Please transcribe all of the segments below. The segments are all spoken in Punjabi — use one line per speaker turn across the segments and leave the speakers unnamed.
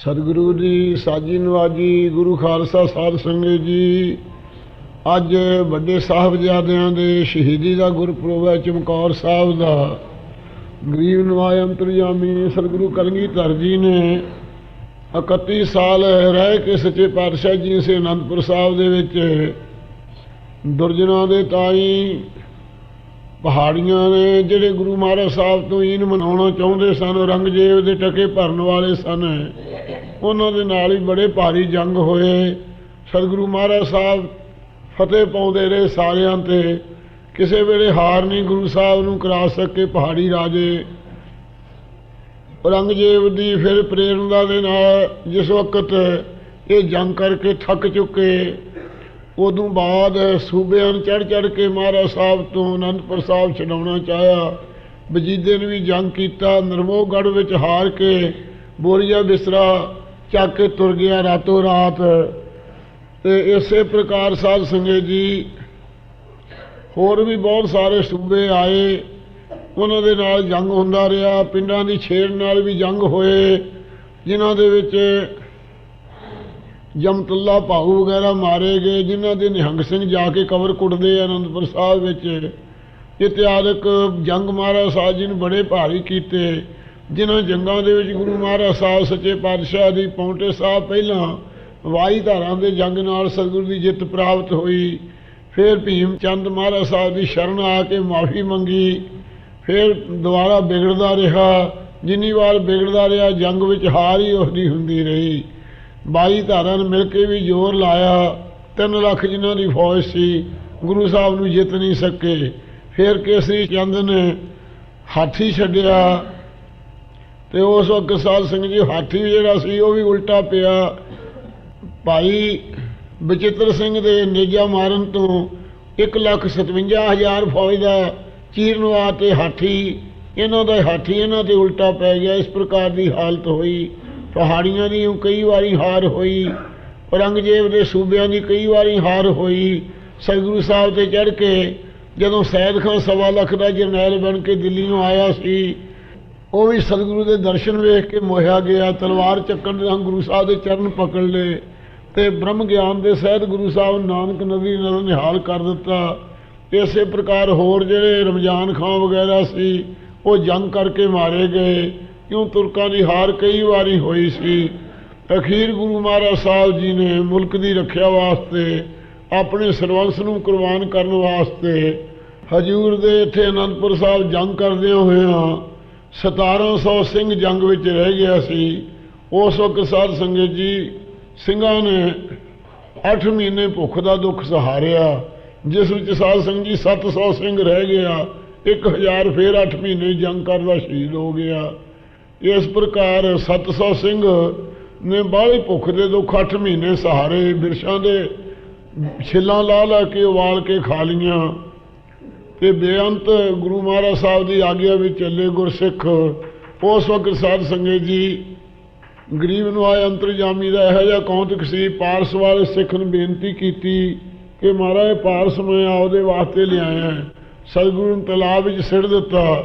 ਸਤਿਗੁਰੂ ਦੀ ਸਾਜੀ ਨਵਾਜੀ, ਗੁਰੂ ਖਾਲਸਾ ਸਾਹਿਬ ਸੰਗਤ ਜੀ। ਅੱਜ ਵੱਡੇ ਸਾਹਿਬਜ਼ਾਦਿਆਂ ਦੇ ਸ਼ਹੀਦੀ ਦਾ ਗੁਰਪੁਰਬ ਹੈ ਚਮਕੌਰ ਸਾਹਿਬ ਦਾ। ਗਰੀਬ ਨਵਾਜ ਅੰਤਰਜਾਮੀ ਸਤਿਗੁਰੂ ਕਲਗੀਧਰ ਜੀ ਨੇ 31 ਸਾਲ ਰਹਿ ਕੇ ਸੱਚੇ ਪਾਤਸ਼ਾਹ ਜੀ ਸੇ ਅਨੰਦਪੁਰ ਸਾਹਿਬ ਦੇ ਵਿੱਚ ਦੁਰਜਨਾਂ ਦੇ ਤਾਈ ਪਹਾੜੀਆਂ ਨੇ ਜਿਹੜੇ ਗੁਰੂ ਮਹਾਰਾਜ ਸਾਹਿਬ ਤੋਂ ਈਨ ਮਨਾਉਣਾ ਚਾਹੁੰਦੇ ਸਨ, ਔਰੰਗਜ਼ੇਬ ਦੇ ਟਕੇ ਭਰਨ ਵਾਲੇ ਸਨ। ਉਹਨਾਂ ਦੇ ਨਾਲ ਹੀ ਬੜੇ ਭਾਰੀ ਜੰਗ ਹੋਏ। ਸਤਿਗੁਰੂ ਮਹਾਰਾਜ ਸਾਹਿਬ ਫਤਿਹ ਪਾਉਂਦੇ ਰਹੇ ਸਾਰਿਆਂ ਤੇ। ਕਿਸੇ ਵੇਲੇ ਹਾਰ ਨਹੀਂ ਗੁਰੂ ਸਾਹਿਬ ਨੂੰ ਕਰਾ ਸਕੇ ਪਹਾੜੀ ਰਾਜੇ। ਔਰੰਗਜ਼ੇਬ ਦੀ ਫਿਰ ਪ੍ਰੇਰਣਾ ਦੇ ਨਾਲ ਜਿਸ ਵਕਤ ਇਹ ਜੰਗ ਕਰਕੇ ਥੱਕ ਚੁੱਕੇ, ਉਦੋਂ ਬਾਅਦ ਸੂਬਿਆਂ ਨੂੰ ਚੜ ਚੜ ਕੇ ਮਹਾਰਾਜ ਸਾਹਿਬ ਤੋਂ ਅਨੰਦਪੁਰ ਸਾਹਿਬ ਛਡਾਉਣਾ ਚਾਹਿਆ। ਵਜੀਦੇ ਨੇ ਵੀ ਜੰਗ ਕੀਤਾ, ਨਰਮੋਹਗੜ੍ਹ ਵਿੱਚ ਹਾਰ ਕੇ ਬੋਰੀਆ ਬਿਸਰਾ ਚੱਕ ਕੇ ਤੁਰ ਗਿਆ ਰਾਤੋਂ ਰਾਤ। ਤੇ ਇਸੇ ਪ੍ਰਕਾਰ ਸਾਧ ਸੰਗਤ ਜੀ, ਹੋਰ ਵੀ ਬਹੁਤ ਸਾਰੇ ਸੂਬੇ ਆਏ। ਉਹਨਾਂ ਦੇ ਨਾਲ ਜੰਗ ਹੁੰਦਾ ਰਿਹਾ, ਪਿੰਡਾਂ ਦੀ ਛੇੜ ਨਾਲ ਵੀ ਜੰਗ ਹੋਏ, ਜਿਨ੍ਹਾਂ ਦੇ ਵਿੱਚ ਜਮਤੁੱਲਾ ਭਾਊ ਵਗੈਰਾ ਮਾਰੇ ਗਏ, ਜਿਨ੍ਹਾਂ ਦੇ ਨਿਹੰਗ ਸਿੰਘ ਜਾ ਕੇ ਕਬਰ ਕੁੱਟਦੇ ਆ ਅਨੰਦਪੁਰ ਸਾਹਿਬ ਵਿੱਚ। ਇਤਿਹਾਸਕ ਜੰਗ ਮਹਾਰਾਜ ਸਾਹਿਬ ਜੀ ਨੇ ਬੜੇ ਭਾਰੀ ਕੀਤੇ। ਜਿਨ੍ਹਾਂ ਜੰਗਾਂ ਦੇ ਵਿੱਚ ਗੁਰੂ ਮਹਾਰਾਜ ਸਾਹਿਬ ਸੱਚੇ ਪਾਤਸ਼ਾਹ ਦੀ ਪੌਂਟੇ ਸਾਹਿਬ ਪਹਿਲਾਂ ਵਾਈ ਧਾਰਾਂ ਦੇ ਜੰਗ ਨਾਲ ਸਤਿਗੁਰ ਦੀ ਜਿੱਤ ਪ੍ਰਾਪਤ ਹੋਈ, ਫਿਰ ਭੀਮ ਚੰਦ ਮਹਾਰਾਜ ਸਾਹਿਬ ਦੀ ਸ਼ਰਨ ਆ ਕੇ ਮਾਫੀ ਮੰਗੀ, ਫਿਰ ਦੁਬਾਰਾ ਵਿਗੜਦਾ ਰਿਹਾ, ਜਿੰਨੀ ਵਾਰ ਵਿਗੜਦਾ ਰਿਹਾ ਜੰਗ ਵਿੱਚ ਹਾਰ ਹੀ ਉਸਦੀ ਹੁੰਦੀ ਰਹੀ। 22 ਧਾਰਾਂ ਨੇ ਮਿਲ ਕੇ ਵੀ ਜ਼ੋਰ ਲਾਇਆ 3 ਲੱਖ ਜਿਨ੍ਹਾਂ ਦੀ ਫੌਜ ਸੀ, ਗੁਰੂ ਸਾਹਿਬ ਨੂੰ ਜਿੱਤ ਨਹੀਂ ਸਕੇ। ਫਿਰ ਕੇਸਰੀ ਚੰਦ ਨੇ ਹਾਥੀ ਛੱਡਿਆ ਤੇ ਉਸ ਵਕਤ ਸਾਧ ਸਿੰਘ ਜੀ ਹਾਥੀ ਜਿਹੜਾ ਸੀ, ਉਹ ਵੀ ਉਲਟਾ ਪਿਆ। ਭਾਈ ਬਚਿੱਤਰ ਸਿੰਘ ਦੇ ਨੇਜਾ ਮਾਰਨ ਤੋਂ 157000 ਫੌਜ ਦਾ ਚੀਰਨਵਾ ਤੇ ਹਾਥੀ, ਇਹਨਾਂ ਦਾ ਹਾਥੀ ਇਹਨਾਂ ਤੇ ਉਲਟਾ ਪੈ ਗਿਆ। ਇਸ ਪ੍ਰਕਾਰ ਦੀ ਹਾਲਤ ਹੋਈ। ਪਹਾੜੀਆਂ ਦੀ ਕਈ ਵਾਰੀ ਹਾਰ ਹੋਈ। ਔਰੰਗਜ਼ੇਬ ਦੇ ਸੂਬਿਆਂ ਦੀ ਕਈ ਵਾਰੀ ਹਾਰ ਹੋਈ। ਸਤਿਗੁਰੂ ਸਾਹਿਬ ਤੇ ਚੜ੍ਹ ਕੇ ਜਦੋਂ ਸੈਦ ਖਾਨ ਸਵਾ ਲੱਖ ਦਾ ਜਰਨੈਲ ਬਣ ਕੇ ਦਿੱਲੀ ਨੂੰ ਆਇਆ ਸੀ ਉਹ ਵੀ ਸਤਿਗੁਰੂ ਦੇ ਦਰਸ਼ਨ ਵੇਖ ਕੇ ਮੋਹਿਆ ਗਿਆ, ਤਲਵਾਰ ਚੱਕਣ ਦੇ ਗੁਰੂ ਸਾਹਿਬ ਦੇ ਚਰਨ ਪਕੜ ਲਏ ਤੇ ਬ੍ਰਹਮ ਗਿਆਨ ਦੇ ਸਹਿਤ ਗੁਰੂ ਸਾਹਿਬ ਨਾਨਕ ਨਦੀ ਨਾਲ ਨਿਹਾਲ ਕਰ ਦਿੱਤਾ। ਇਸੇ ਪ੍ਰਕਾਰ ਹੋਰ ਜਿਹੜੇ ਰਮਜ਼ਾਨ ਖਾਨ ਵਗੈਰਾ ਸੀ, ਉਹ ਜੰਗ ਕਰਕੇ ਮਾਰੇ ਗਏ। ਕਿਉਂ ਤੁਰਕਾਂ ਦੀ ਹਾਰ ਕਈ ਵਾਰੀ ਹੋਈ ਸੀ। ਅਖੀਰ ਗੁਰੂ ਮਹਾਰਾਜ ਸਾਹਿਬ ਜੀ ਨੇ ਮੁਲਕ ਦੀ ਰੱਖਿਆ ਵਾਸਤੇ, ਆਪਣੇ ਸਰਵੰਸ ਨੂੰ ਕੁਰਬਾਨ ਕਰਨ ਵਾਸਤੇ ਹਜੂਰ ਦੇ ਇੱਥੇ ਅਨੰਦਪੁਰ ਸਾਹਿਬ ਜੰਗ ਕਰਦਿਆਂ ਹੋਇਆਂ 1700 ਸਿੰਘ ਜੰਗ ਵਿੱਚ ਰਹਿ ਗਿਆ ਸੀ। ਉਸ ਵਕਤ ਸਾਧ ਸੰਗਤ ਜੀ, ਸਿੰਘਾਂ ਨੇ 8 ਮਹੀਨੇ ਭੁੱਖ ਦਾ ਦੁੱਖ ਸਹਾਰਿਆ, ਜਿਸ ਵਿੱਚ ਸਾਧ ਸੰਗਤ ਜੀ 700 ਸਿੰਘ ਰਹਿ ਗਿਆ 1000 ਫੇਰ 8 ਮਹੀਨੇ ਜੰਗ ਕਰਦਾ ਸ਼ਹੀਦ ਹੋ ਗਿਆ। ਇਸ ਪ੍ਰਕਾਰ 700 ਸਿੰਘ ਨੇ ਬਾਹਲੀ ਭੁੱਖ ਦੇ ਦੁੱਖ 8 ਮਹੀਨੇ ਸਹਾਰੇ, ਬਿਰਸ਼ਾਂ ਦੇ ਛਿੱਲਾਂ ਲਾ ਲਾ ਕੇ ਉਵਾਲ ਕੇ ਖਾ ਲੀਆਂ ਤੇ ਬੇਅੰਤ ਗੁਰੂ ਮਹਾਰਾਜ ਸਾਹਿਬ ਦੀ ਆਗਿਆ ਵਿੱਚ ਚੱਲੇ ਗੁਰਸਿੱਖ, ਉਸ ਵਕਤ ਸਾਧ ਸੰਗਤ ਜੀ ਗਰੀਬ ਨੂੰ ਨਵਾਜ ਅੰਤਰਜਾਮੀ ਦਾ ਇਹੋ ਜਿਹਾ ਕੌਂਤਕ ਸੀ, ਪਾਰਸ ਵਾਲੇ ਸਿੱਖ ਨੂੰ ਬੇਨਤੀ ਕੀਤੀ ਕਿ ਮਹਾਰਾਜ ਪਾਰਸ ਮੈਂ ਆਪਦੇ ਵਾਸਤੇ ਲਿਆਇਆ ਸਤਿਗੁਰੂ ਨੂੰ ਤਲਾਬ ਵਿੱਚ ਸਿੱਟ ਦਿੱਤਾ।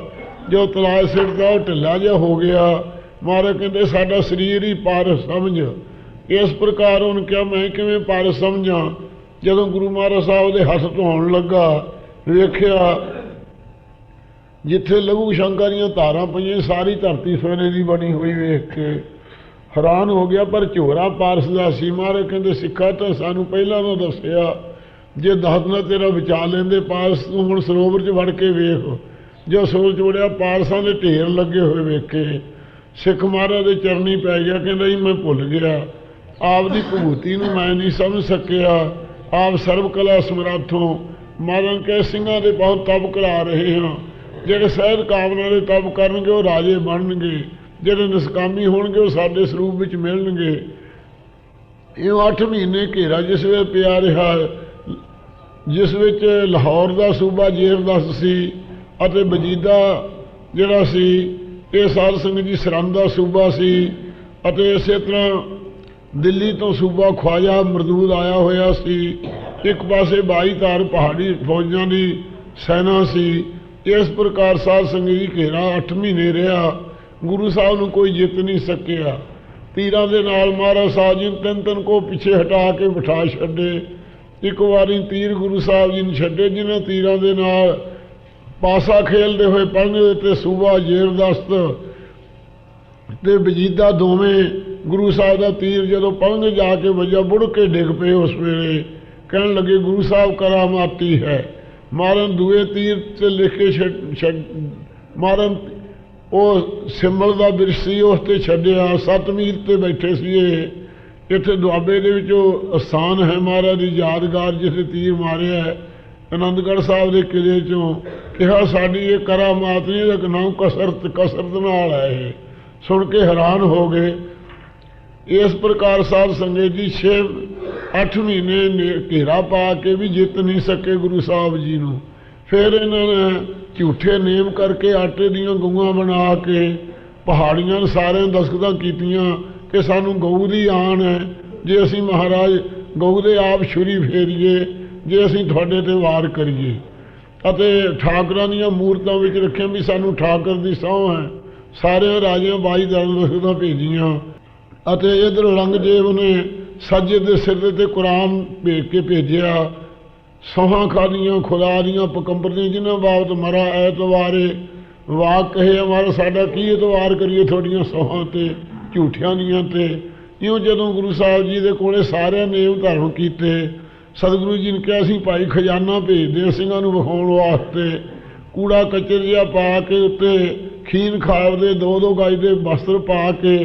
ਜੋ ਤਲਾਬ ਸਿੱਟਦਾ ਉਹ ਢਿੱਲਾ ਜਿਹਾ ਹੋ ਗਿਆ। ਮਹਾਰਾਜ ਕਹਿੰਦੇ, ਸਾਡਾ ਸਰੀਰ ਹੀ ਪਾਰਸ ਸਮਝ। ਇਸ ਪ੍ਰਕਾਰ ਉਹਨ ਕਿਹਾ, ਮੈਂ ਕਿਵੇਂ ਪਾਰਸ ਸਮਝਾਂ? ਜਦੋਂ ਗੁਰੂ ਮਹਾਰਾਜ ਸਾਹਿਬ ਦੇ ਹੱਥ ਧੋਣ ਲੱਗਾ ਵੇਖਿਆ, ਜਿੱਥੇ ਲਘੂ ਸ਼ੰਕਰ ਦੀਆਂ ਧਾਰਾਂ ਪਈਆਂ, ਸਾਰੀ ਧਰਤੀ ਸੋਨੇ ਦੀ ਬਣੀ ਹੋਈ ਵੇਖ ਕੇ ਹੈਰਾਨ ਹੋ ਗਿਆ, ਪਰ ਝੋਰਾ ਪਾਰਸ ਦਾ ਸੀ। ਮਹਾਰਾਜ ਕਹਿੰਦੇ, ਸਿੱਖਾ ਤਾਂ ਸਾਨੂੰ ਪਹਿਲਾਂ ਨਾ ਦੱਸਿਆ, ਜੇ ਦੱਸਣਾ ਤੇਰਾ ਬਚਾ ਲੈਂਦੇ, ਪਾਰਸ ਤੂੰ ਹੁਣ ਸਰੋਵਰ 'ਚ ਵੜ ਕੇ ਵੇਖ। ਜੋ ਸਰੋਵਰ 'ਚ ਵੜਿਆ, ਪਾਰਸਾਂ ਦੇ ਢੇਰ ਲੱਗੇ ਹੋਏ ਵੇਖੇ ਸਿੱਖ ਮਹਾਰਾਜ ਦੇ ਚਰਨੀ ਪੈ ਗਿਆ, ਕਹਿੰਦਾ ਜੀ ਮੈਂ ਭੁੱਲ ਗਿਆ। ਆਪ ਦੀ ਭੂਤੀ ਨੂੰ ਮੈਂ ਨਹੀਂ ਸਮਝ ਸਕਿਆ। ਆਪ ਸਰਬ ਕਲਾ ਸਮਰੱਥੋਂ ਮਹਾਰਾਜ ਕੇ ਸਿੰਘਾਂ ਦੇ ਬਹੁਤ ਤਪ ਕਰਾ ਰਹੇ ਹਾਂ। ਜਿਹੜੇ ਸਹਿਦ ਕਾਮਨਾ ਦੇ ਤਪ ਕਰਨਗੇ, ਉਹ ਰਾਜੇ ਬਣਨਗੇ। ਜਿਹੜੇ ਨਿਸਕਾਮੀ ਹੋਣਗੇ, ਉਹ ਸਾਡੇ ਸਰੂਪ ਵਿੱਚ ਮਿਲਣਗੇ। ਇਹ 8 ਮਹੀਨੇ ਘੇਰਾ ਜਿਸ ਵੇਲੇ ਪਿਆ ਰਿਹਾ, ਜਿਸ ਵਿੱਚ ਲਾਹੌਰ ਦਾ ਸੂਬਾ ਜੇਰਦਸ ਸੀ ਅਤੇ ਵਜੀਦਾ ਜਿਹੜਾ ਸੀ, ਇਹ ਸਾਧ ਸੰਗਤ ਜੀ ਸਰੰਦ ਦਾ ਸੂਬਾ ਸੀ ਅਤੇ ਇਸੇ ਤਰ੍ਹਾਂ ਦਿੱਲੀ ਤੋਂ ਸੂਬਾ ਖਵਾਜਾ ਮਰਦੂਦ ਆਇਆ ਹੋਇਆ ਸੀ। ਇੱਕ ਪਾਸੇ 22 ਤਾਰ ਪਹਾੜੀ ਫੌਜਾਂ ਦੀ ਸੈਨਾ ਸੀ। ਇਸ ਪ੍ਰਕਾਰ ਸਾਧ ਸੰਗਤ ਜੀ ਘੇਰਾ 8 ਮਹੀਨੇ ਰਿਹਾ। ਗੁਰੂ ਸਾਹਿਬ ਨੂੰ ਕੋਈ ਜਿੱਤ ਨਹੀਂ ਸਕਿਆ। ਤੀਰਾਂ ਦੇ ਨਾਲ ਮਹਾਰਾਜ ਸਾਹਿਬ ਜੀ ਨੂੰ ਤਿੰਨ ਤਿੰਨ ਕੋ ਪਿੱਛੇ ਹਟਾ ਕੇ ਬਿਠਾ ਛੱਡੇ। ਇੱਕ ਵਾਰੀ ਤੀਰ ਗੁਰੂ ਸਾਹਿਬ ਜੀ ਨੂੰ ਛੱਡੇ, ਜਿਨ੍ਹਾਂ ਤੀਰਾਂ ਦੇ ਨਾਲ ਪਾਸਾ ਖੇਲਦੇ ਹੋਏ ਪੜ੍ਹਨੇ ਤੇ ਸੂਬਾ ਜੇਰਦਸਤ ਤੇ ਵਜੀਦਾ ਦੋਵੇਂ ਗੁਰੂ ਸਾਹਿਬ ਦਾ ਤੀਰ ਜਦੋਂ ਪੜ੍ਹਨੇ ਜਾ ਕੇ ਵਜਾ ਬੁੜ ਕੇ ਡਿੱਗ ਪਏ ਉਸ ਵੇਲੇ। ਕਹਿਣ ਲੱਗੇ, ਗੁਰੂ ਸਾਹਿਬ, ਕਰਾਮਾਤੀ ਹੈ। ਮਾਰਨ ਦੂਏ ਤੀਰ ਤੇ ਲਿਖ ਕੇ ਛੱਡ, ਛੱਡ- ਮਾਰਨ ਉਹ ਸਿੰਬਲ ਦਾ ਬਿਰਸ਼ ਸੀ, ਉਸ ਤੇ ਛੱਡਿਆ। ਸੱਤ ਮੀਲ ਤੇ ਬੈਠੇ ਸੀ ਇਹ ਇੱਥੇ ਦੁਆਬੇ ਦੇ ਵਿੱਚ ਉਹ ਅਸਥਾਨ ਹੈ ਮਹਾਰਾਜ ਦੀ ਯਾਦਗਾਰ ਜਿੱਥੇ ਤੀਰ ਮਾਰਿਆ ਹੈ। ਆਨੰਦਗੜ੍ਹ ਸਾਹਿਬ ਦੇ ਕਿਲੇ ਚੋਂ ਕਿਹਾ, ਸਾਡੀ ਇਹ ਕਰਾਮਾਤ ਨਹੀਂ, ਇਹਦਾ ਨਾਮ ਕਸਰਤ ਕਸਰਤ ਨਾਲ ਹੈ ਇਹ। ਸੁਣ ਕੇ ਹੈਰਾਨ ਹੋ ਗਏ। ਇਸ ਪ੍ਰਕਾਰ ਸਾਧ ਸੰਗਤ ਜੀ 6 8 ਮਹੀਨੇ ਨੇ- ਘੇਰਾ ਪਾ ਕੇ ਵੀ ਜਿੱਤ ਨਹੀਂ ਸਕੇ ਗੁਰੂ ਸਾਹਿਬ ਜੀ ਨੂੰ। ਫਿਰ ਇਹਨਾਂ ਨੇ ਝੂਠੇ ਨੇਮ ਕਰਕੇ ਆਟੇ ਦੀਆਂ ਗਊਆਂ ਬਣਾ ਕੇ ਪਹਾੜੀਆਂ ਨੂੰ ਸਾਰਿਆਂ ਦਸਖਤਾਂ ਕੀਤੀਆਂ ਕਿ ਸਾਨੂੰ ਗਊ ਦੀ ਆਣ ਹੈ। ਜੇ ਅਸੀਂ ਮਹਾਰਾਜ ਗਊ ਦੇ ਆਪ ਛੁਰੀ ਫੇਰੀਏ, ਜੇ ਅਸੀਂ ਤੁਹਾਡੇ ਤੇ ਵਾਰ ਕਰੀਏ। ਅਤੇ ਠਾਕਰਾਂ ਦੀਆਂ ਮੂਰਤਾਂ ਵਿੱਚ ਰੱਖਿਆ ਵੀ ਸਾਨੂੰ ਠਾਕਰ ਦੀ ਸਹੁੰ ਹੈ। ਸਾਰਿਆਂ ਰਾਜਿਆਂ ਬਾਈ ਦਲ ਦਸਖਤਾਂ ਭੇਜੀਆਂ। ਅਤੇ ਇਧਰ ਔਰੰਗਜ਼ੇਬ ਨੇ ਸੱਜੇ ਦੇ ਸਿਰ ਤੇ ਕੁਰਾਨ ਭੇਜ ਕੇ ਭੇਜਿਆ, ਸੌਹਾਂ ਖਾਦੀਆਂ ਖੁਦਾ ਦੀਆਂ ਪਕੰਬਰ ਦੀਆਂ ਜਿਨ੍ਹਾਂ ਬਾਬਤ ਮਰਾ ਐਤਵਾਰੇ ਵਾਕ ਕਹੇ ਹਮਾਰਾ ਸਾਡਾ ਕੀ ਇਤਵਾਰ ਕਰੀਏ ਤੁਹਾਡੀਆਂ ਸੋਹਾਂ ਤੇ, ਝੂਠਿਆਂ ਦੀਆਂ ਤੇ? ਇਉਂ ਜਦੋਂ ਗੁਰੂ ਸਾਹਿਬ ਜੀ ਦੇ ਕੋਲੇ ਸਾਰਿਆਂ ਨੇ ਉਹ ਧਾਰਨ ਕੀਤੇ, ਸਤਿਗੁਰੂ ਜੀ ਨੇ ਕਿਹਾ ਸੀ ਭਾਈ ਖਜ਼ਾਨਾ ਭੇਜਦੇ ਹਾਂ, ਸਿੰਘਾਂ ਨੂੰ ਵਿਖਾਉਣ ਵਾਸਤੇ। ਕੂੜਾ ਕਚਰ ਜਿਹਾ ਪਾ ਕੇ ਉੱਤੇ ਖੀਨ ਖਾਬ ਦੇ ਦੋ ਦੋ ਗਜ ਦੇ ਵਸਤਰ ਪਾ ਕੇ,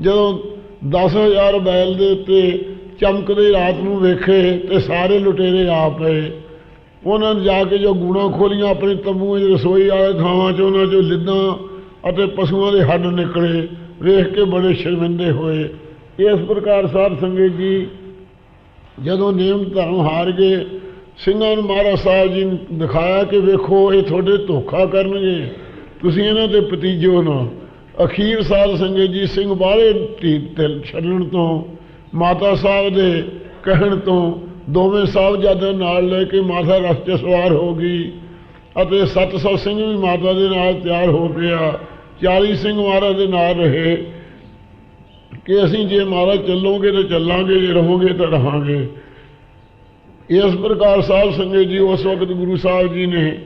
ਜਦੋਂ 10000 ਬੈਲ ਦੇ ਉੱਤੇ ਚਮਕਦੇ ਰਾਤ ਨੂੰ ਵੇਖੇ ਤੇ ਸਾਰੇ ਲੁਟੇਰੇ ਆ ਪਏ ਉਹਨਾਂ ਨੇ ਜਾ ਕੇ ਜੋ ਗੂਣਾ ਖੋਲੀਆਂ, ਆਪਣੇ ਤੰਬੂਆਂ 'ਚ ਰਸੋਈ ਵਾਲੇ ਥਾਵਾਂ 'ਚ ਉਹਨਾਂ 'ਚੋਂ ਲਿੱਦਾਂ ਅਤੇ ਪਸ਼ੂਆਂ ਦੇ ਹੱਡ ਨਿਕਲੇ। ਵੇਖ ਕੇ ਬੜੇ ਸ਼ਰਮਿੰਦੇ ਹੋਏ। ਇਸ ਪ੍ਰਕਾਰ ਸਾਧ ਸੰਗਤ ਜੀ, ਜਦੋਂ ਨਿਯਮ ਧਰਮ ਹਾਰ ਗਏ, ਸਿੰਘਾਂ ਨੂੰ ਮਹਾਰਾਜ ਸਾਹਿਬ ਜੀ ਨੇ ਦਿਖਾਇਆ ਕਿ ਵੇਖੋ, ਇਹ ਤੁਹਾਡੇ ਧੋਖਾ ਕਰਨਗੇ। ਤੁਸੀਂ ਇਹਨਾਂ ਦੇ ਭਤੀਜੋ ਨਾ। ਅਖੀਰ ਸਾਧ ਸੰਗਤ ਜੀ ਸਿੰਘ ਬਾਹਲੇ ਛੱਡਣ ਤੋਂ, ਮਾਤਾ ਸਾਹਿਬ ਦੇ ਕਹਿਣ ਤੋਂ ਦੋਵੇਂ ਸਾਹਿਬਜ਼ਾਦਿਆਂ ਨਾਲ ਲੈ ਕੇ ਮਾਤਾ ਰਸਤੇ ਸਵਾਰ ਹੋ ਗਈ ਅਤੇ 700 ਸਿੰਘ ਵੀ ਮਾਤਾ ਦੇ ਨਾਲ ਤਿਆਰ ਹੋ ਪਿਆ। 40 ਸਿੰਘ ਮਹਾਰਾਜ ਦੇ ਨਾਲ ਰਹੇ ਕਿ ਅਸੀਂ ਜੇ ਮਹਾਰਾਜ ਚੱਲੋਗੇ ਤਾਂ ਚੱਲਾਂਗੇ, ਜੇ ਰਹੋਗੇ ਤਾਂ ਰਹਾਂਗੇ। ਇਸ ਪ੍ਰਕਾਰ ਸਾਹਿਬ ਸੰਗਤ ਜੀ ਉਸ ਵਕਤ ਗੁਰੂ ਸਾਹਿਬ ਜੀ ਨੇ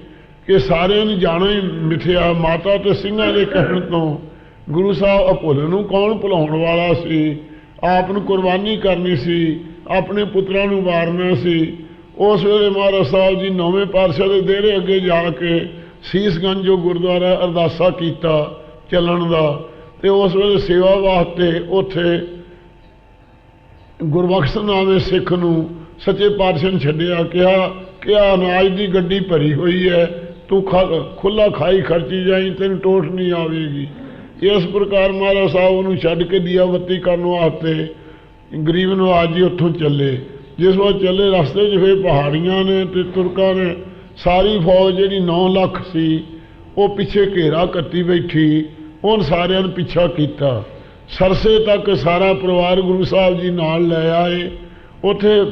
ਕਿ ਸਾਰਿਆਂ ਨੂੰ ਜਾਣਾ ਹੀ ਮਿਥਿਆ ਮਾਤਾ ਤੇ ਸਿੰਘਾਂ ਦੇ ਕਹਿਣ ਤੋਂ ਗੁਰੂ ਸਾਹਿਬ ਅਭੁੱਲ ਨੂੰ ਕੌਣ ਭੁਲਾਉਣ ਵਾਲਾ ਸੀ? ਆਪ ਨੂੰ ਕੁਰਬਾਨੀ ਕਰਨੀ ਸੀ, ਆਪਣੇ ਪੁੱਤਰਾਂ ਨੂੰ ਮਾਰਨਾ ਸੀ। ਉਸ ਵੇਲੇ ਮਹਾਰਾਜ ਸਾਹਿਬ ਜੀ ਨੌਵੇਂ ਪਾਤਸ਼ਾਹ ਦੇ ਦੇਰੇ ਅੱਗੇ ਜਾ ਕੇ ਸੀਸਗੰਜ ਜੋ ਗੁਰਦੁਆਰਾ ਅਰਦਾਸਾ ਕੀਤਾ ਚੱਲਣ ਦਾ ਤੇ ਉਸ ਵੇਲੇ ਸੇਵਾ ਵਾਸਤੇ ਉੱਥੇ ਗੁਰਬਖਸ਼ ਨਾਮੇ ਸਿੱਖ ਨੂੰ ਸੱਚੇ ਪਾਤਸ਼ਾਹ ਨੇ ਛੱਡਿਆ, ਕਿਹਾ ਕਿ ਆਹ ਅਨਾਜ ਦੀ ਗੱਡੀ ਭਰੀ ਹੋਈ ਹੈ? ਤੂੰ ਖੁੱਲਾ ਖਾਈ ਖਰਚੀ ਜਾਈ, ਤੈਨੂੰ ਟੋਟ ਨਹੀਂ ਆਵੇਗੀ। ਇਸ ਪ੍ਰਕਾਰ ਮਹਾਰਾਜ ਸਾਹਿਬ ਉਹਨੂੰ ਛੱਡ ਕੇ ਦੀਆ ਬੱਤੀ ਕਰਨ ਵਾਸਤੇ ਗਰੀਬ ਨਵਾਜ ਜੀ ਉੱਥੋਂ ਚੱਲੇ। ਜਿਸ ਵਾਰ ਚੱਲੇ, ਰਸਤੇ 'ਚ ਫਿਰ ਪਹਾੜੀਆਂ ਨੇ ਤੇ ਤੁਰਕਾਂ ਨੇ। ਸਾਰੀ ਫੌਜ ਜਿਹੜੀ 9 ਲੱਖ ਸੀ, ਉਹ ਪਿੱਛੇ ਘੇਰਾ ਕੱਟੀ ਬੈਠੀ। ਉਹਨ ਸਾਰਿਆਂ ਨੂੰ ਪਿੱਛਾ ਕੀਤਾ। ਸਰਸੇ ਤੱਕ ਸਾਰਾ ਪਰਿਵਾਰ ਗੁਰੂ ਸਾਹਿਬ ਜੀ ਨਾਲ ਲੈ ਆਏ। ਉੱਥੇ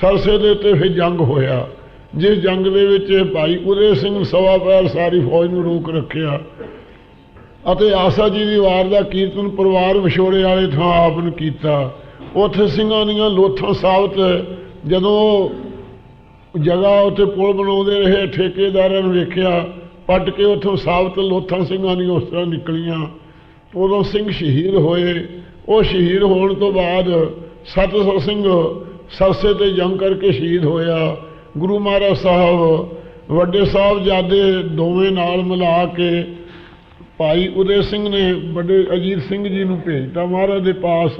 ਸਰਸੇ ਦੇ ਉੱਤੇ ਫਿਰ ਜੰਗ ਹੋਇਆ। ਜਿਸ ਜੰਗ ਦੇ ਵਿੱਚ ਭਾਈ ਉਰੇ ਸਿੰਘ ਸਵਾ ਪੈਰ ਸਾਰੀ ਫੌਜ ਨੂੰ ਰੋਕ ਰੱਖਿਆ। ਅਤੇ ਆਸਾ ਜੀ ਦੀ ਵਾਰ ਦਾ ਕੀਰਤਨ ਪਰਿਵਾਰ ਵਿਛੋੜੇ ਵਾਲੇ ਥਾਂ ਆਪ ਨੇ ਕੀਤਾ। ਉੱਥੇ ਸਿੰਘਾਂ ਦੀਆਂ ਲੋਥਾਂ ਸਾਬਤ ਜਦੋਂ ਜਗ੍ਹਾ ਉੱਤੇ ਪੁਲ ਬਣਾਉਂਦੇ ਰਹੇ, ਠੇਕੇਦਾਰਾਂ ਨੂੰ ਵੇਖਿਆ, ਪੱਟ ਕੇ ਉੱਥੋਂ ਸਾਬਤ ਲੋਥਾਂ ਸਿੰਘਾਂ ਦੀਆਂ ਉਸ ਤਰ੍ਹਾਂ ਨਿਕਲੀਆਂ। ਉਦੋਂ ਸਿੰਘ ਸ਼ਹੀਦ ਹੋਏ। ਉਹ ਸ਼ਹੀਦ ਹੋਣ ਤੋਂ ਬਾਅਦ 700 ਸਿੰਘ ਸਰਸੇ ਤੇ ਜੰਗ ਕਰਕੇ ਸ਼ਹੀਦ ਹੋਇਆ। ਗੁਰੂ ਮਹਾਰਾਜ ਸਾਹਿਬ, ਵੱਡੇ ਸਾਹਿਬਜ਼ਾਦੇ ਦੋਵੇਂ ਨਾਲ ਮਿਲਾ ਕੇ ਭਾਈ ਉਦੇ ਸਿੰਘ ਨੇ ਵੱਡੇ ਅਜੀਤ ਸਿੰਘ ਜੀ ਨੂੰ ਭੇਜਤਾ, ਮਹਾਰਾਜ ਦੇ ਪਾਸ।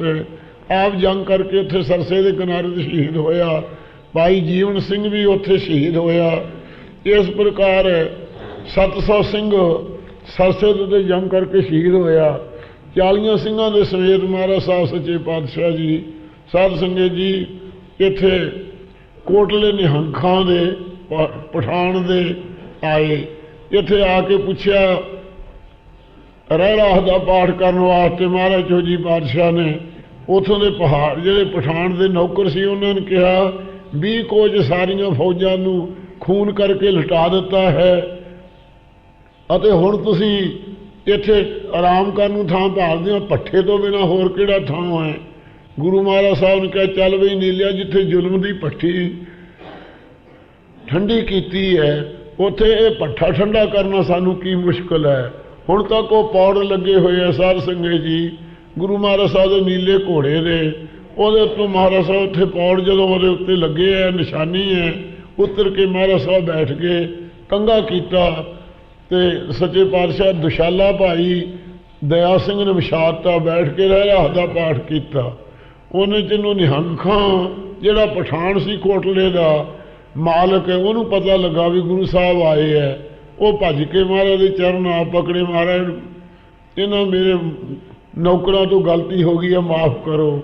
ਆਪ ਜੰਗ ਕਰਕੇ ਉੱਥੇ ਸਰਸੇ ਦੇ ਕਿਨਾਰੇ ਤੇ ਸ਼ਹੀਦ ਹੋਇਆ। ਭਾਈ ਜੀਵਨ ਸਿੰਘ ਵੀ ਉੱਥੇ ਸ਼ਹੀਦ ਹੋਇਆ। ਇਸ ਪ੍ਰਕਾਰ 700 ਸਿੰਘ ਸਰਸੇ ਦੇ ਉੱਤੇ ਜੰਗ ਕਰਕੇ ਸ਼ਹੀਦ ਹੋਇਆ। 40 ਸਿੰਘਾਂ ਦੇ ਸਮੇਤ ਮਹਾਰਾਜ ਸਾਹਿਬ ਸੱਚੇ ਪਾਤਸ਼ਾਹ ਜੀ, ਸਾਧ ਸੰਗਤ ਜੀ, ਇੱਥੇ ਕੋਟਲੇ ਨਿਹੰਖਾਂ ਦੇ ਪਠਾਨ ਦੇ ਆਏ। ਇੱਥੇ ਆ ਕੇ ਪੁੱਛਿਆ ਰਹਿਰਾਸ ਦਾ ਪਾਠ ਕਰਨ ਵਾਸਤੇ ਮਹਾਰਾਜ ਚੋਜੀ ਪਾਤਸ਼ਾਹ ਨੇ ਉਥੋਂ ਦੇ ਪਹਾੜ ਜਿਹੜੇ ਪਠਾਨ ਦੇ ਨੌਕਰ ਸੀ, ਉਹਨਾਂ ਨੇ ਕਿਹਾ, ਵੀ ਕੁਝ ਸਾਰੀਆਂ ਫੌਜਾਂ ਨੂੰ ਖੂਨ ਕਰਕੇ ਲਟਾ ਦਿੱਤਾ ਹੈ ਅਤੇ ਹੁਣ ਤੁਸੀਂ ਇੱਥੇ ਆਰਾਮ ਕਰਨ ਨੂੰ ਥਾਂ ਭਾਲਦੇ ਹੋ, ਪੱਠੇ ਤੋਂ ਬਿਨਾ ਹੋਰ ਕਿਹੜਾ ਥਾਂ ਹੈ? ਗੁਰੂ ਮਹਾਰਾਜ ਸਾਹਿਬ ਨੇ ਕਿਹਾ, ਚੱਲ ਵੀ ਨੀਲਿਆ, ਜਿੱਥੇ ਜ਼ੁਲਮ ਦੀ ਭੱਠੀ ਠੰਡੀ ਕੀਤੀ ਹੈ, ਉੱਥੇ ਇਹ ਪੱਠਾ ਠੰਡਾ ਕਰਨਾ ਸਾਨੂੰ ਕੀ ਮੁਸ਼ਕਲ ਹੈ? ਹੁਣ ਤੱਕ ਉਹ ਪੌੜ ਲੱਗੇ ਹੋਏ ਆ ਸਾਧ ਸੰਗਤ ਜੀ। ਗੁਰੂ ਮਹਾਰਾਜ ਸਾਹਿਬ ਦੇ ਨੀਲੇ ਘੋੜੇ ਦੇ। ਉਹਦੇ ਉੱਤੋਂ ਮਹਾਰਾਜ ਸਾਹਿਬ ਉੱਥੇ ਪੌੜ ਜਦੋਂ ਉਹਦੇ ਉੱਤੇ ਲੱਗੇ ਆ, ਨਿਸ਼ਾਨੀ ਹੈ ਉਤਰ ਕੇ ਮਹਾਰਾਜ ਸਾਹਿਬ ਬੈਠ ਕੇ ਕੰਗਾ ਕੀਤਾ ਤੇ ਸੱਚੇ ਪਾਤਸ਼ਾਹ ਦੁਸ਼ਾਲਾ ਭਾਈ ਦਇਆ ਸਿੰਘ ਨੇ ਵਿਸ਼ਾਰਤਾ ਬੈਠ ਕੇ ਰਹਿ ਰਾਹ ਦਾ ਪਾਠ ਕੀਤਾ। ਉਹਨੇ ਜਿਹਨੂੰ ਨਿਹੰਖਾਂ, ਜਿਹੜਾ ਪਠਾਨ ਸੀ ਕੋਟਲੇ ਦਾ ਮਾਲਕ ਹੈ, ਉਹਨੂੰ ਪਤਾ ਲੱਗਾ ਵੀ ਗੁਰੂ ਸਾਹਿਬ ਆਏ ਹੈ ਉਹ ਭੱਜ ਕੇ ਮਹਾਰਾਜ ਦੇ ਚਰਨ ਆ ਪਕੜੇ ਮਹਾਰਾਜ ਇਹਨਾਂ ਮੇਰੇ ਨੌਕਰਾਂ ਤੋਂ ਗਲਤੀ ਹੋ ਗਈ ਹੈ ਮਾਫ ਕਰੋ।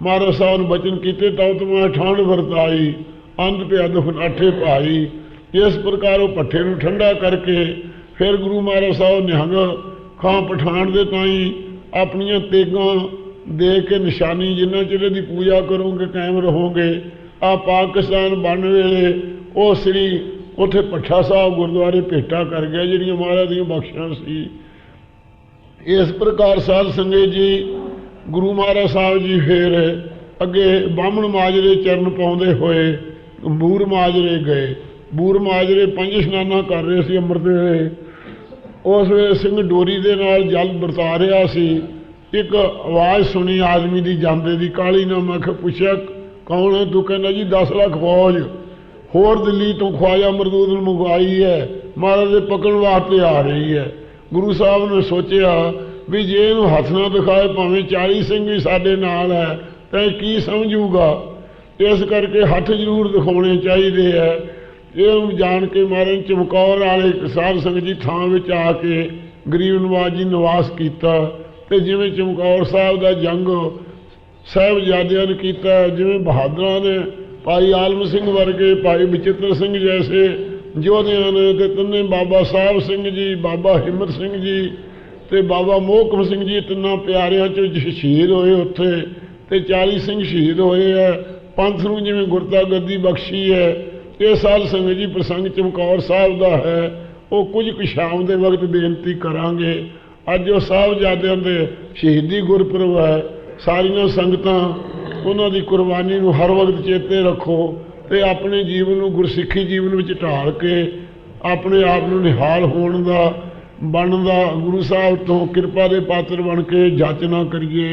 ਮਹਾਰਾਜ ਸਾਹਿਬ ਨੇ ਬਚਨ ਕੀਤੇ ਤਾਂ ਤੁਮਾ ਠਾਣ ਵਰਤਾਈ, ਅੰਧ ਪਿਆ ਦੁਖਨਾਠੇ ਭਾਈ ਇਸ ਪ੍ਰਕਾਰ ਉਹ ਪੱਠੇ ਨੂੰ ਠੰਡਾ ਕਰਕੇ ਫਿਰ ਗੁਰੂ ਮਹਾਰਾਜ ਸਾਹਿਬ ਨਿਹੰਗ ਖਾਂ ਪਠਾਨ ਦੇ ਤਾਈ ਆਪਣੀਆਂ ਤੇਗਾਂ ਦੇ ਕੇ ਨਿਸ਼ਾਨੀ ਜਿੰਨਾ ਚਿਰ ਦੀ ਪੂਜਾ ਕਰੋਗੇ, ਕਾਇਮ ਰਹੋਗੇ, ਆ ਪਾਕਿਸਤਾਨ ਬਣ ਵੇਲੇ ਉਹ ਸ੍ਰੀ ਉੱਥੇ ਪੱਠਾ ਸਾਹਿਬ ਗੁਰਦੁਆਰੇ ਭੇਟਾ ਕਰ ਗਿਆ, ਜਿਹੜੀਆਂ ਮਹਾਰਾਜ ਦੀਆਂ ਬਖਸ਼ਾਂ ਸੀ। ਇਸ ਪ੍ਰਕਾਰ ਸਾਧ ਸੰਗਤ ਜੀ, ਗੁਰੂ ਮਹਾਰਾਜ ਸਾਹਿਬ ਜੀ ਫਿਰ ਅੱਗੇ ਬਾਹਮਣ ਮਾਜਰੇ ਚਰਨ ਪਾਉਂਦੇ ਹੋਏ ਬੂਰ ਮਾਜਰੇ ਗਏ। ਬੂਰ ਮਾਜਰੇ ਪੰਜ ਇਸ਼ਨਾਨਾਂ ਕਰ ਰਹੇ ਸੀ ਅੰਮ੍ਰਿਤ ਵੇਲੇ ਉਸ ਵੇਲੇ ਸਿੰਘ ਡੋਰੀ ਦੇ ਨਾਲ ਜਲ ਵਰਤਾ ਰਿਹਾ ਸੀ। ਇੱਕ ਆਵਾਜ਼ ਸੁਣੀ ਆਦਮੀ ਦੀ, ਜਾਂਦੇ ਦੀ, ਕਾਲੀ ਨਾਲ ਮੈਂ ਪੁੱਛਿਆ ਕੌਣ ਹੈ? ਤੂੰ ਕਹਿੰਦਾ ਜੀ 10 ਲੱਖ ਫੌਜ। ਹੋਰ ਦਿੱਲੀ ਤੋਂ ਖਵਾਜਾ ਮਰਦੂਦ ਮੰਗਵਾਈ ਹੈ, ਮਹਾਰਾਜ ਦੇ ਪਕੜਨ ਵਾਸਤੇ ਆ ਰਹੀ ਹੈ। ਗੁਰੂ ਸਾਹਿਬ ਨੇ ਸੋਚਿਆ ਵੀ ਜੇ ਇਹਨੂੰ ਹੱਥ ਨਾ ਦਿਖਾਏ, ਭਾਵੇਂ 40 ਸਿੰਘ ਵੀ ਸਾਡੇ ਨਾਲ ਹੈ, ਤਾਂ ਇਹ ਕੀ ਸਮਝੂਗਾ? ਇਸ ਕਰਕੇ ਹੱਥ ਜ਼ਰੂਰ ਦਿਖਾਉਣੇ ਚਾਹੀਦੇ ਹੈ। ਇਹ ਜਾਣ ਕੇ ਮਾਰਨ ਚਮਕੌਰ ਵਾਲੇ ਸਾਧ ਸੰਗਤ ਜੀ ਥਾਂ ਵਿੱਚ ਆ ਕੇ ਗਰੀਬ ਨਵਾਜ ਜੀ ਨਿਵਾਸ ਕੀਤਾ ਤੇ ਜਿਵੇਂ ਚਮਕੌਰ ਸਾਹਿਬ ਦਾ ਜੰਗ ਸਾਹਿਬਜ਼ਾਦਿਆਂ ਨੇ ਕੀਤਾ, ਜਿਵੇਂ ਬਹਾਦਰਾਂ ਨੇ ਭਾਈ ਆਲਮ ਸਿੰਘ ਵਰਗੇ, ਭਾਈ ਬਚਿੱਤਰ ਸਿੰਘ ਜੈਸੇ, ਯੋਧਿਆਂ ਨੇ ਤੇ ਤਿੰਨੇ ਬਾਬਾ ਸਾਹਿਬ ਸਿੰਘ ਜੀ, ਬਾਬਾ ਹਿੰਮਤ ਸਿੰਘ ਜੀ ਤੇ ਬਾਬਾ ਮੋਹਕਮ ਸਿੰਘ ਜੀ, ਤਿੰਨਾਂ ਪਿਆਰਿਆਂ ਚੋਂ ਸ਼ਹੀਦ ਹੋਏ ਉੱਥੇ ਤੇ 40 ਸਿੰਘ ਸ਼ਹੀਦ ਹੋਏ ਹੈ ਪੰਥ ਨੂੰ ਜਿਵੇਂ ਗੁਰਤਾ ਗੱਦੀ ਬਖਸ਼ੀ ਹੈ ਇਹ ਸਾਲ ਸੰਗਤ ਜੀ ਪ੍ਰਸੰਗ ਚਮਕੌਰ ਸਾਹਿਬ ਦਾ ਹੈ। ਉਹ ਕੁਝ ਕੁ ਸ਼ਾਮ ਦੇ ਵਕਤ ਬੇਨਤੀ ਕਰਾਂਗੇ। ਅੱਜ ਉਹ ਸਾਹਿਬਜ਼ਾਦਿਆਂ ਦੇ ਸ਼ਹੀਦੀ ਗੁਰਪੁਰਬ ਹੈ। ਸਾਰੀਆਂ ਸੰਗਤਾਂ ਉਹਨਾਂ ਦੀ ਕੁਰਬਾਨੀ ਨੂੰ ਹਰ ਵਕਤ ਚੇਤੇ ਰੱਖੋ ਤੇ ਆਪਣੇ ਜੀਵਨ ਨੂੰ ਗੁਰਸਿੱਖੀ ਜੀਵਨ ਵਿੱਚ ਢਾਲ ਕੇ ਆਪਣੇ ਆਪ ਨੂੰ ਨਿਹਾਲ ਹੋਣ ਦਾ ਬਣਦਾ ਗੁਰੂ ਸਾਹਿਬ ਤੋਂ ਕਿਰਪਾ ਦੇ ਪਾਤਰ ਬਣ ਕੇ ਜਾਚਨਾ ਕਰੀਏ।